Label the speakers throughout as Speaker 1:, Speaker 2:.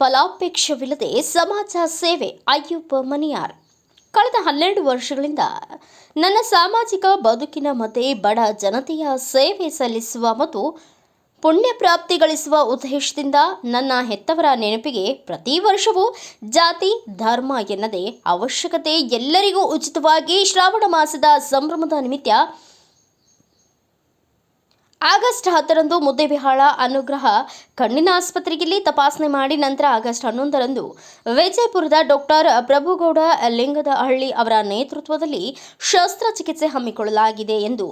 Speaker 1: ಫಲಾಪೇಕ್ಷವಿಲ್ಲದೆ ಸಮಾಜ ಸೇವೆ, ಅಯ್ಯಪ್ಪ ಮನಿಯಾರ್. ಕಳೆದ ಹನ್ನೆರಡು ವರ್ಷಗಳಿಂದ ನನ್ನ ಸಾಮಾಜಿಕ ಬದುಕಿನ ಮಧ್ಯೆ ಬಡ ಜನತೆಯ ಸೇವೆ ಸಲ್ಲಿಸುವ ಮತ್ತು ಪುಣ್ಯ ಪ್ರಾಪ್ತಿ ಗಳಿಸುವ ಉದ್ದೇಶದಿಂದ ನನ್ನ ಹೆತ್ತವರ ನೆನಪಿಗೆ ಪ್ರತಿ ವರ್ಷವೂ ಜಾತಿ, ಧರ್ಮ ಎನ್ನದೇ ಅವಶ್ಯಕತೆ ಎಲ್ಲರಿಗೂ ಉಚಿತವಾಗಿ ಶ್ರಾವಣ ಮಾಸದ ಸಂಭ್ರಮದ ನಿಮಿತ್ತ ಆಗಸ್ಟ್ ಹತ್ತರಂದು ಮುದ್ದೆಬಿಹಾಳ ಅನುಗ್ರಹ ಕಣ್ಣಿನ ಆಸ್ಪತ್ರೆಯಲ್ಲಿ ತಪಾಸಣೆ ಮಾಡಿ ನಂತರ ಆಗಸ್ಟ್ ಹನ್ನೊಂದರಂದು ವಿಜಯಪುರದ ಡಾಕ್ಟರ್ ಪ್ರಭುಗೌಡ ಲಿಂಗದಹಳ್ಳಿ ಅವರ ನೇತೃತ್ವದಲ್ಲಿ ಶಸ್ತ್ರಚಿಕಿತ್ಸೆ ಹಮ್ಮಿಕೊಳ್ಳಲಾಗಿದೆ ಎಂದು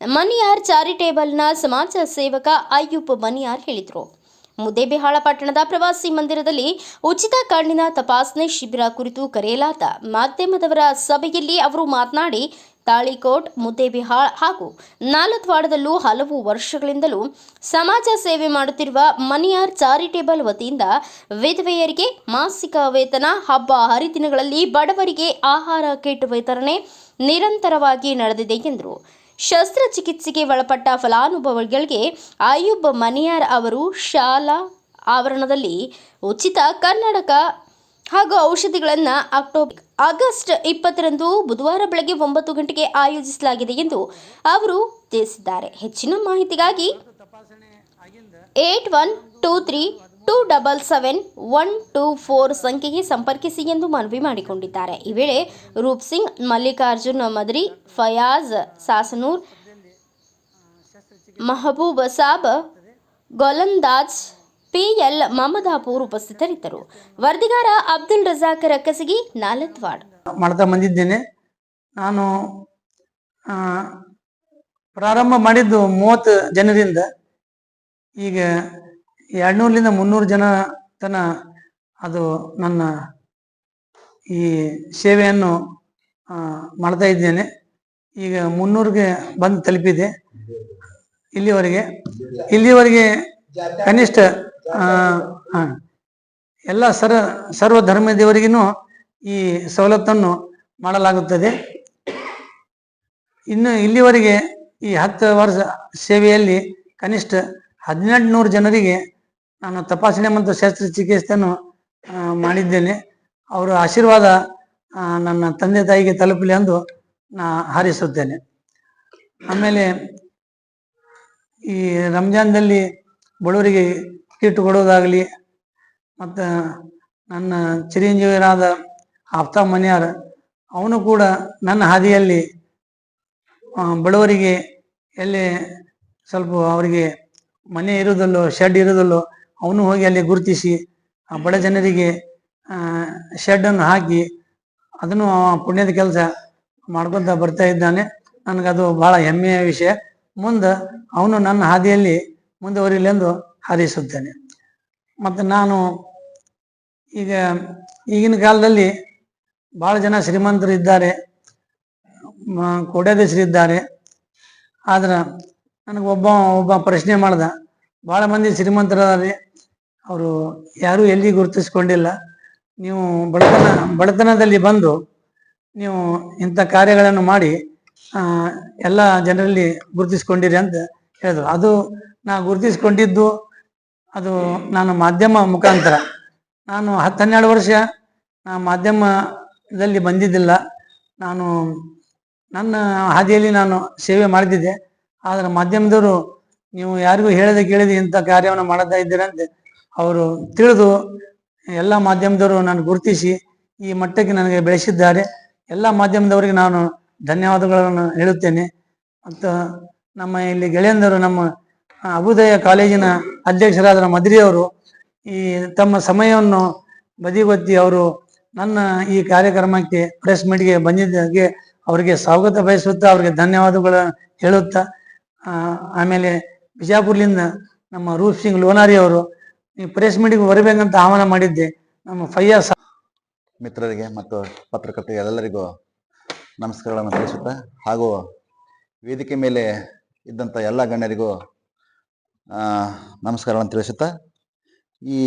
Speaker 1: ಮನಿಯಾರ್ ಚಾರಿಟೇಬಲ್ನ ಸಮಾಜ ಸೇವಕ ಅಯ್ಯೂಬ್ ಮನಿಯಾರ್ ಹೇಳಿದರು. ಮುದ್ದೇಬಿಹಾಳ ಪಟ್ಟಣದ ಪ್ರವಾಸಿ ಮಂದಿರದಲ್ಲಿ ಉಚಿತ ಕಣ್ಣಿನ ತಪಾಸಣೆ ಶಿಬಿರ ಕುರಿತು ಕರೆಯಲಾದ ಮಾಧ್ಯಮದವರ ಸಭೆಯಲ್ಲಿ ಅವರು ಮಾತನಾಡಿ ತಾಳಿಕೋಟ್, ಮುದ್ದೇಬಿಹಾಳ್ ಹಾಗೂ ನಾಲತ್ವಾಡದಲ್ಲೂ ಹಲವು ವರ್ಷಗಳಿಂದಲೂ ಸಮಾಜ ಸೇವೆ ಮಾಡುತ್ತಿರುವ ಮನಿಯಾರ್ ಚಾರಿಟೇಬಲ್ ವತಿಯಿಂದ ವಿಧವೆಯರಿಗೆ ಮಾಸಿಕ ವೇತನ, ಹಬ್ಬ ಹರಿದಿನಗಳಲ್ಲಿ ಬಡವರಿಗೆ ಆಹಾರ ಕಿಟ್ ವಿತರಣೆ ನಿರಂತರವಾಗಿ ನಡೆದಿದೆ ಎಂದರು. ಶಸ್ತ್ರಚಿಕಿತ್ಸೆಗೆ ಒಳಪಟ್ಟ ಫಲಾನುಭವಿಗಳಿಗೆ ಆಯುಬ್ ಮನಿಯಾರ್ ಅವರು ಶಾಲಾ ಆವರಣದಲ್ಲಿ ಉಚಿತ ಕನ್ನಡಕ ಹಾಗೂ ಔಷಧಿಗಳನ್ನು ಅಕ್ಟೋಬರ್ ಆಗಸ್ಟ್ ಇಪ್ಪತ್ತರಂದು ಬುಧವಾರ ಬೆಳಗ್ಗೆ ಒಂಬತ್ತು ಗಂಟೆಗೆ ಆಯೋಜಿಸಲಾಗಿದೆ ಎಂದು ಅವರು ತಿಳಿಸಿದ್ದಾರೆ. ಹೆಚ್ಚಿನ ಮಾಹಿತಿಗಾಗಿ eight one two three two double seven one two four ಸಂಖ್ಯೆಗೆ ಸಂಪರ್ಕಿಸಿ ಎಂದು ಮನವಿ ಮಾಡಿಕೊಂಡಿದ್ದಾರೆ. ಈ ವೇಳೆ ರೂಪ್ ಸಿಂಗ್, ಮಲ್ಲಿಕಾರ್ಜುನ್ ಮದ್ರಿ ಫಯಾಜ್, ಸಾಸನೂರ್, ಮಹಬೂಬ್ ಸಾಬ್, ಗೊಲಂದಾಜ್ ಪಿಎಲ್ ಮಮದಾಪುರ್ ಉಪಸ್ಥಿತರಿದ್ದರು. ವರದಿಗಾರ ಅಬ್ದುಲ್ ರಜಾಕ್ ರಕ್ಕಸಗಿ ನಾಲತ್ವಾಡ್.
Speaker 2: ಮಾಡ್ತಾ ಬಂದಿದ್ದೇನೆ. ನಾನು ಪ್ರಾರಂಭ ಮಾಡಿದ್ದು ಮೂವತ್ತು ಜನರಿಂದ. ಈಗ ಎರಡ್ನೂರಿಂದ ಮುನ್ನೂರು ಜನ ತನ ಅದು ನನ್ನ ಈ ಸೇವೆಯನ್ನು ಮಾಡ್ತಾ ಇದ್ದೇನೆ. ಈಗ ಮುನ್ನೂರಿಗೆ ಬಂದು ತಲುಪಿದೆ. ಇಲ್ಲಿವರೆಗೆ ಇಲ್ಲಿವರೆಗೆ ಕನಿಷ್ಠ ಎಲ್ಲ ಸರ್ ಸರ್ವ ಧರ್ಮದವರಿಗೂ ಈ ಸವಲತ್ತನ್ನು ಮಾಡಲಾಗುತ್ತದೆ. ಇನ್ನು ಇಲ್ಲಿವರೆಗೆ ಈ ಹತ್ತು ವರ್ಷ ಸೇವೆಯಲ್ಲಿ ಕನಿಷ್ಠ ಹದಿನೆಂಟುನೂರು ಜನರಿಗೆ ನಾನು ತಪಾಸಣೆ ಮತ್ತು ಶಸ್ತ್ರಚಿಕಿತ್ಸೆಯನ್ನು ಚಿಕಿತ್ಸೆಯನ್ನು ಮಾಡಿದ್ದೇನೆ. ಅವರ ಆಶೀರ್ವಾದ ನನ್ನ ತಂದೆ ತಾಯಿಗೆ ತಲುಪಲಿ ಎಂದು ನಾ ಹಾರೈಸುತ್ತೇನೆ. ಆಮೇಲೆ ಈ ರಂಜಾನ್ದಲ್ಲಿ ಬಡವರಿಗೆ ಕಿಟ್ ಕೊಡೋದಾಗಲಿ ಮತ್ತು ನನ್ನ ಚಿರಂಜೀವಿಯರಾದ ಆಪ್ತ ಮನ್ಯಾರ್, ಅವನು ಕೂಡ ನನ್ನ ಹಾದಿಯಲ್ಲಿ ಬಡವರಿಗೆ ಎಲ್ಲಿ ಸ್ವಲ್ಪ ಅವರಿಗೆ ಮನೆ ಇರೋದಲ್ಲೋ ಶೆಡ್ ಇರೋದಲ್ಲೋ, ಅವನು ಹೋಗಿ ಅಲ್ಲಿ ಗುರುತಿಸಿ, ಆ ಬಡ ಜನರಿಗೆ ಶೆಡ್ಡನ್ನು ಹಾಕಿ ಅದನ್ನು ಪುಣ್ಯದ ಕೆಲಸ ಮಾಡ್ಕೊತ ಬರ್ತಾ ಇದ್ದಾನೆ. ನನಗದು ಬಹಳ ಹೆಮ್ಮೆಯ ವಿಷಯ. ಮುಂದೆ ಅವನು ನನ್ನ ಹಾದಿಯಲ್ಲಿ ಮುಂದುವರಿಲೆಂದು ಹಾರೈಸುತ್ತೇನೆ. ಮತ್ತು ನಾನು ಈಗ ಈಗಿನ ಕಾಲದಲ್ಲಿ ಬಹಳ ಜನ ಶ್ರೀಮಂತರು ಇದ್ದಾರೆ ಕೋಟ್ಯಾಧೀಶರಿದ್ದಾರೆ. ಆದ್ರೆ ನನಗೆ ಒಬ್ಬ ಒಬ್ಬ ಪ್ರಶ್ನೆ ಮಾಡ್ದ ಭಾಳ ಮಂದಿ ಶ್ರೀಮಂತರದಾರೆ, ಅವರು ಯಾರೂ ಎಲ್ಲಿ ಗುರುತಿಸ್ಕೊಂಡಿಲ್ಲ. ನೀವು ಬಡತನ, ಬಡತನದಲ್ಲಿ ಬಂದು ನೀವು ಇಂಥ ಕಾರ್ಯಗಳನ್ನು ಮಾಡಿ ಎಲ್ಲ ಜನರಲ್ಲಿ ಗುರುತಿಸ್ಕೊಂಡಿರಿ ಅಂತ ಹೇಳಿದ್ರು. ಅದು ನಾ ಗುರುತಿಸ್ಕೊಂಡಿದ್ದು ಅದು ನಾನು ಮಾಧ್ಯಮ ಮುಖಾಂತರ. ನಾನು ಹತ್ತು ಹನ್ನೆರಡು ವರ್ಷ ನಾ ಮಾಧ್ಯಮದಲ್ಲಿ ಬಂದಿದ್ದಿಲ್ಲ. ನಾನು ನನ್ನ ಹಾದಿಯಲ್ಲಿ ನಾನು ಸೇವೆ ಮಾಡ್ತಿದ್ದೆ ಆದರೆ ಮಾಧ್ಯಮದವರು, ನೀವು ಯಾರಿಗೂ ಹೇಳದೆ ಕೇಳದೆ ಇಂಥ ಕಾರ್ಯವನ್ನು ಮಾಡ್ತಾ ಇದ್ದೀರಂತೆ ಅವರು ತಿಳಿದು ಎಲ್ಲ ಮಾಧ್ಯಮದವರು ನಾನು ಗುರುತಿಸಿ ಈ ಮಟ್ಟಕ್ಕೆ ನನಗೆ ಬೆಳೆಸಿದ್ದಾರೆ. ಎಲ್ಲ ಮಾಧ್ಯಮದವರಿಗೆ ನಾನು ಧನ್ಯವಾದಗಳನ್ನು ಹೇಳುತ್ತೇನೆ. ಮತ್ತು ನಮ್ಮ ಇಲ್ಲಿ ಗೆಳೆಯಂದರು ನಮ್ಮ ಅಭುದಯ ಕಾಲೇಜಿನ ಅಧ್ಯಕ್ಷರಾದ ಮದ್ರಿಯವರು ಈ ತಮ್ಮ ಸಮಯವನ್ನು ಬದಿಗೊತ್ತಿ ಅವರು ನನ್ನ ಈ ಕಾರ್ಯಕ್ರಮಕ್ಕೆ ಪ್ರೆಸ್ ಮೀಟ್ಗೆ ಬಂದಿದ್ದಕ್ಕೆ ಅವರಿಗೆ ಸ್ವಾಗತ ಬಯಸುತ್ತಾ ಅವರಿಗೆ ಧನ್ಯವಾದಗಳ ಹೇಳುತ್ತಾ ಆಮೇಲೆ ಬಿಜಾಪುರ್ಲಿಂದ ನಮ್ಮ ರೂಪ್ ಸಿಂಗ್ ಲೋನಾರಿ ಅವರು ಈ ಪ್ರೆಸ್ ಮೀಟಿಗೆ ಬರಬೇಕಂತ ಆಹ್ವಾನ ಮಾಡಿದ್ದೆ. ನಮ್ಮ ಫಯ್ಯಾಸ್
Speaker 3: ಮಿತ್ರರಿಗೆ ಮತ್ತು ಪತ್ರಕರ್ತರಿಗೆ ಎಲ್ಲರಿಗೂ ನಮಸ್ಕಾರಗಳನ್ನು ತಿಳಿಸುತ್ತಾ ಹಾಗೂ ವೇದಿಕೆ ಮೇಲೆ ಇದ್ದಂಥ ಎಲ್ಲ ಗಣ್ಯರಿಗೂ ನಮಸ್ಕಾರಗಳನ್ನು ತಿಳಿಸುತ್ತಾ? ಈ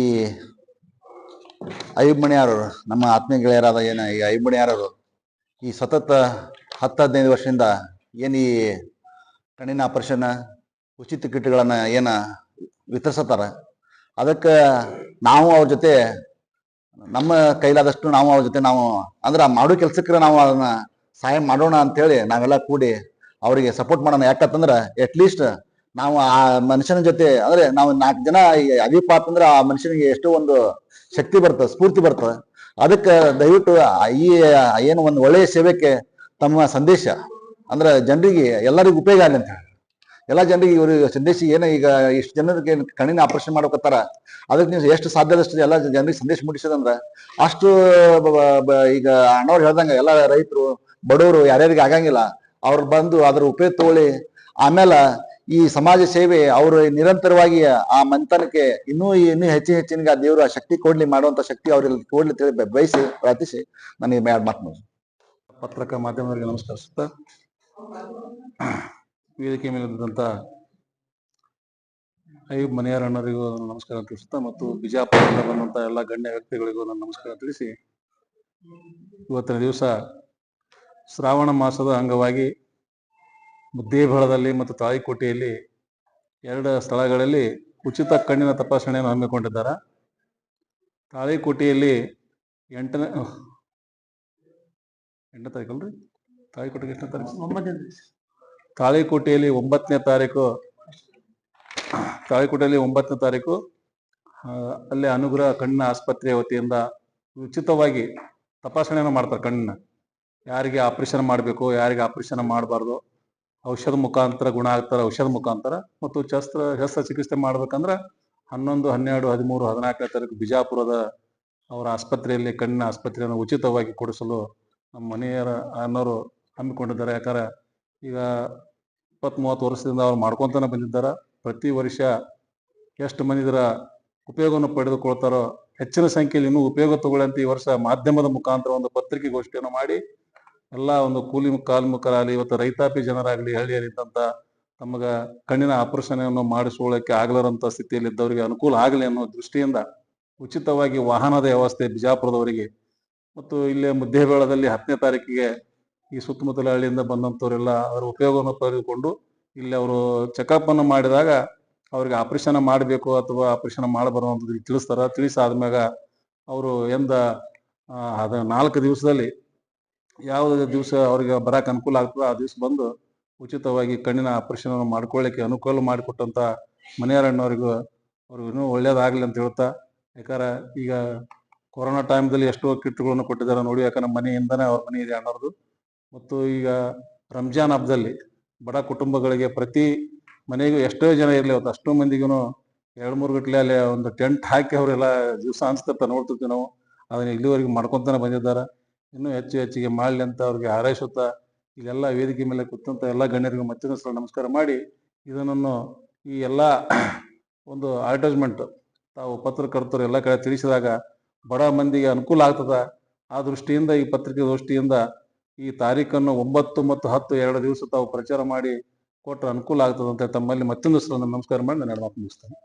Speaker 3: ಐಬ್ ಮಣಿಯಾರವರು ನಮ್ಮ ಆತ್ಮೀಯ ಗೆಳೆಯರಾದ ಏನು ಈ ಐಬ್ ಮಣಿಯಾರವರು ಈ ಸತತ ಹತ್ತು ಹದಿನೈದು ವರ್ಷದಿಂದ ಏನು ಈ ಕಣ್ಣಿನ ಆಪರೇಷನ್, ಉಚಿತ ಕಿಟ್ಗಳನ್ನು ಏನು ವಿತರಿಸತ್ತಾರ? ಅದಕ್ಕೆ ನಾವು ಅವ್ರ ಜೊತೆ, ನಮ್ಮ ಕೈಲಾದಷ್ಟು ನಾವು ಅವ್ರ ಜೊತೆ ನಾವು, ಅಂದ್ರೆ ಮಾಡೋ ಕೆಲ್ಸಕ್ಕೆ ನಾವು ಅದನ್ನ ಸಹಾಯ ಮಾಡೋಣ ಅಂತೇಳಿ ನಾವೆಲ್ಲ ಕೂಡಿ ಅವರಿಗೆ ಸಪೋರ್ಟ್ ಮಾಡೋಣ. ಯಾಕಂತಂದ್ರೆ ಅಟ್ಲೀಸ್ಟ್ ನಾವು ಆ ಮನುಷ್ಯನ ಜೊತೆ ಅಂದ್ರೆ ನಾವು ನಾಲ್ಕು ಜನ ಅದೀಪ ಅಂದ್ರೆ ಆ ಮನುಷ್ಯನಿಗೆ ಎಷ್ಟೋ ಒಂದು ಶಕ್ತಿ ಬರ್ತದೆ, ಸ್ಫೂರ್ತಿ ಬರ್ತದೆ. ಅದಕ್ಕೆ ದಯವಿಟ್ಟು ಈ ಏನು ಒಂದು ಒಳ್ಳೆಯ ಸೇವೆಗೆ ತಮ್ಮ ಸಂದೇಶ, ಅಂದ್ರೆ ಜನರಿಗೆ ಎಲ್ಲರಿಗೂ ಉಪಯೋಗ ಆಗಲಿ ಅಂತ ಎಲ್ಲ ಜನರಿಗೆ ಇವರು ಸಂದೇಶ ಏನು ಈಗ ಇಷ್ಟು ಜನರಿಗೆ ಕಣ್ಣಿನ ಆಪರೇಷನ್ ಮಾಡ್ಬೇಕತ್ತಾರ ಅದಕ್ಕೆ ನೀವು ಎಷ್ಟು ಸಾಧ್ಯದಷ್ಟು ಎಲ್ಲ ಜನರಿಗೆ ಸಂದೇಶ ಮುಟ್ಟಿಸೋದಂದ್ರೆ ಅಷ್ಟು ಈಗ ಅಣ್ಣವ್ರು ಹೇಳ್ದಂಗೆ ಎಲ್ಲ ರೈತರು, ಬಡವರು ಯಾರ್ಯಾರಿಗೆ ಆಗಂಗಿಲ್ಲ, ಅವ್ರು ಬಂದು ಅದ್ರ ಉಪಯೋಗ ತಗೊಳ್ಳಿ. ಆಮೇಲೆ ಈ ಸಮಾಜ ಸೇವೆ ಅವರು ನಿರಂತರವಾಗಿ ಆ ಮಂಥನಕ್ಕೆ ಇನ್ನೂ ಇನ್ನೂ ಹೆಚ್ಚಿನ ಹೆಚ್ಚಿನ ದೇವರು ಆ ಶಕ್ತಿ ಕೊಡ್ಲಿ ಮಾಡುವಂತ ಶಕ್ತಿ ಅವ್ರಿಗೆ ಕೊಡ್ಲಿ ತಿಳಿ ಬಯಸಿ ಪ್ರಾರ್ಥಿಸಿ. ನನಗೆ ಮ್ಯಾಡ್ ಮಾತು
Speaker 4: ಪತ್ರಿಕಾ ಮಾಧ್ಯಮದವರಿಗೆ ಸುತ್ತ ವೇದಿಕೆ ಮೇಲಿದ್ದಂಥ ಐಬ್ ಮನೆಯಾರಣ್ಣರಿಗೂ ನನ್ನ ನಮಸ್ಕಾರ ತಿಳಿಸುತ್ತಾ ಮತ್ತು ಬಿಜಾಪುರದಿಂದ ಬಂದಂತ ಎಲ್ಲ ಗಣ್ಯ ವ್ಯಕ್ತಿಗಳಿಗೂ ನನ್ನ ನಮಸ್ಕಾರ ತಿಳಿಸಿ. ಇವತ್ತಿನ ದಿವಸ ಶ್ರಾವಣ ಮಾಸದ ಅಂಗವಾಗಿ ಮುದ್ದೇಬಳದಲ್ಲಿ ಮತ್ತು ತಾಳಿಕೋಟೆಯಲ್ಲಿ ಎರಡು ಸ್ಥಳಗಳಲ್ಲಿ ಉಚಿತ ಕಣ್ಣಿನ ತಪಾಸಣೆಯನ್ನು ಹಮ್ಮಿಕೊಂಡಿದ್ದಾರೆ. ತಾಳಿಕೋಟೆಯಲ್ಲಿ ಎಂಟನೇ ಎಂಟನೇ ತಾರೀಕಲ್ರಿ ತಾಳಿಕೋಟೆಗೆ ಎಷ್ಟನೇ ತಾರೀಕು? ತಾಳಿಕೋಟೆಯಲ್ಲಿ ಒಂಬತ್ತನೇ ತಾರೀಕು ತಾಳಿಕೋಟೆಯಲ್ಲಿ ಒಂಬತ್ತನೇ ತಾರೀಕು ಅಲ್ಲಿ ಅನುಗ್ರಹ ಕಣ್ಣಿನ ಆಸ್ಪತ್ರೆಯ ವತಿಯಿಂದ ಉಚಿತವಾಗಿ ತಪಾಸಣೆಯನ್ನು ಮಾಡ್ತಾರೆ ಕಣ್ಣಿನ. ಯಾರಿಗೆ ಆಪರೇಷನ್ ಮಾಡಬೇಕು ಯಾರಿಗೆ ಆಪರೇಷನ್ ಮಾಡಬಾರ್ದು ಔಷಧ ಮುಖಾಂತರ ಗುಣ ಆಗ್ತಾರೆ ಔಷಧ ಮುಖಾಂತರ ಮತ್ತು ಶಸ್ತ್ರ, ಶಸ್ತ್ರಚಿಕಿತ್ಸೆ ಮಾಡ್ಬೇಕಂದ್ರೆ ಹನ್ನೊಂದು, ಹನ್ನೆರಡು, ಹದಿಮೂರು, ಹದಿನಾಲ್ಕನೇ ತಾರೀಕು ಬಿಜಾಪುರದ ಅವರ ಆಸ್ಪತ್ರೆಯಲ್ಲಿ ಕಣ್ಣಿನ ಆಸ್ಪತ್ರೆಯನ್ನು ಉಚಿತವಾಗಿ ಕೊಡಿಸಲು ನಮ್ಮ ಮನೆಯರ ಅನ್ನೋರು ಹಮ್ಮಿಕೊಂಡಿದ್ದಾರೆ. ಯಾಕಂದ್ರೆ ಈಗ ಇಪ್ಪತ್ತ್ ಮೂವತ್ತು ವರ್ಷದಿಂದ ಅವ್ರು ಮಾಡ್ಕೊತಾನೆ ಬಂದಿದ್ದಾರೆ. ಪ್ರತಿ ವರ್ಷ ಎಷ್ಟು ಮಂದಿ ಉಪಯೋಗವನ್ನು ಪಡೆದುಕೊಳ್ತಾರೋ ಹೆಚ್ಚಿನ ಸಂಖ್ಯೆಯಲ್ಲಿ ಇನ್ನೂ ಉಪಯೋಗ ತಗೊಳ್ಳಂತ ಈ ವರ್ಷ ಮಾಧ್ಯಮದ ಮುಖಾಂತರ ಒಂದು ಪತ್ರಿಕೆಗೋಷ್ಠಿಯನ್ನು ಮಾಡಿ ಎಲ್ಲ ಒಂದು ಕೂಲಿ ಕಾಲ್ಮುಖರಾಗಲಿ ಇವತ್ತು ರೈತಾಪಿ ಜನರಾಗಲಿ ಹಳ್ಳಿಯಲ್ಲಿದ್ದಂಥ ತಮಗ ಕಣ್ಣಿನ ಆಪರೇಷನ್ ಮಾಡಿಸ್ಕೊಳ್ಳೋಕೆ ಆಗ್ಲಾರಂತ ಸ್ಥಿತಿಯಲ್ಲಿ ಇದ್ದವರಿಗೆ ಅನುಕೂಲ ಆಗಲಿ ಅನ್ನೋ ದೃಷ್ಟಿಯಿಂದ ಉಚಿತವಾಗಿ ವಾಹನದ ವ್ಯವಸ್ಥೆ ಬಿಜಾಪುರದವರಿಗೆ. ಮತ್ತು ಇಲ್ಲೇ ಮುದ್ದೇಬೇಳದಲ್ಲಿ ಹತ್ತನೇ ತಾರೀಕಿಗೆ ಈ ಸುತ್ತಮುತ್ತಲ ಹಳ್ಳಿಯಿಂದ ಬಂದಂಥವರೆಲ್ಲ ಅವರ ಉಪಯೋಗವನ್ನು ಪಡೆದುಕೊಂಡು ಇಲ್ಲಿ ಅವರು ಚೆಕಪ್ ಅನ್ನು ಮಾಡಿದಾಗ ಅವ್ರಿಗೆ ಆಪರೇಷನ್ ಮಾಡಬೇಕು ಅಥವಾ ಆಪರೇಷನ್ ಮಾಡಬಾರ್ದು ಅಂತ ತಿಳಿಸ್ತಾರ. ತಿಳಿಸಾದ್ಮ್ಯಾಗ ಅವರು ಎಂದ ಅದ ನಾಲ್ಕು ದಿವಸದಲ್ಲಿ ಯಾವ ದಿವಸ ಅವ್ರಿಗೆ ಬರಕ್ಕೆ ಅನುಕೂಲ ಆಗ್ತದೆ, ಆ ದಿವಸ ಬಂದು ಉಚಿತವಾಗಿ ಕಣ್ಣಿನ ಆಪರೇಷನ್ ಮಾಡ್ಕೊಳ್ಳಿಕ್ಕೆ ಅನುಕೂಲ ಮಾಡಿಕೊಟ್ಟಂತ ಮನೆಯವರಣ್ಣವ್ರಿಗೂ ಅವ್ರಿಗೂ ಇನ್ನೂ ಒಳ್ಳೇದಾಗ್ಲಿ ಅಂತ ಹೇಳ್ತಾ, ಯಾಕಂದ್ರೆ ಈಗ ಕೊರೋನಾ ಟೈಮ್ದಲ್ಲಿ ಎಷ್ಟೋ ಕಿಟ್ಗಳನ್ನು ಕೊಟ್ಟಿದ್ದಾರೆ ನೋಡಿ, ಯಾಕಂದ್ರೆ ಮನೆಯಿಂದನೇ ಅವ್ರ ಮನೆ ಇದೆ ಅನ್ನೋದು ಮತ್ತು ಈಗ ರಂಜಾನ್ ಹಬ್ಬದಲ್ಲಿ ಬಡ ಕುಟುಂಬಗಳಿಗೆ ಪ್ರತಿ ಮನೆಗೂ ಎಷ್ಟೋ ಜನ ಇರಲಿ, ಅವತ್ತು ಅಷ್ಟೋ ಮಂದಿಗೂ ಎರಡು ಮೂರು ಗಂಟಲೆ ಅಲ್ಲಿ ಒಂದು ಟೆಂಟ್ ಹಾಕಿ ಅವರೆಲ್ಲ ದಿವಸ ಅನಿಸ್ತಿರ್ತಾರೆ ನೋಡ್ತಿರ್ತೀವಿ ನಾವು. ಅದನ್ನ ಇಲ್ಲಿವರೆಗೂ ಮಾಡ್ಕೊಂತಾನೆ ಬಂದಿದ್ದಾರೆ. ಇನ್ನೂ ಹೆಚ್ಚು ಹೆಚ್ಚಿಗೆ ಮಾಡಲಿ ಅಂತ ಅವ್ರಿಗೆ ಹಾರೈಸುತ್ತಾ, ಇಲ್ಲೆಲ್ಲ ವೇದಿಕೆ ಮೇಲೆ ಕೂತಂತ ಎಲ್ಲ ಗಣ್ಯರಿಗೂ ಮತ್ತೊಂದು ಸಲ ನಮಸ್ಕಾರ ಮಾಡಿ ಇದನ್ನು ಈ ಎಲ್ಲ ಒಂದು ಅಡ್ವರ್ಟೈಸ್ಮೆಂಟ್ ತಾವು ಪತ್ರಕರ್ತರು ಎಲ್ಲ ಕಡೆ ತಿಳಿಸಿದಾಗ ಬಡ ಮಂದಿಗೆ ಅನುಕೂಲ ಆಗ್ತದ? ಆ ದೃಷ್ಟಿಯಿಂದ, ಈ ಪತ್ರಿಕೆ ದೃಷ್ಟಿಯಿಂದ ಈ ತಾರೀಖನ್ನು ಒಂಬತ್ತು ಮತ್ತು ಹತ್ತು ಎರಡು ದಿವಸ ತಾವು ಪ್ರಚಾರ ಮಾಡಿ ಕೊಟ್ಟರೆ ಅನುಕೂಲ ಆಗ್ತದೆ ಅಂತ ತಮ್ಮಲ್ಲಿ ಮತ್ತೊಂದು ಸಲ ನಮಸ್ಕಾರ ಮಾಡಿ ನಾನು ಮಾತು ಮುಗಿಸ್ತೇನೆ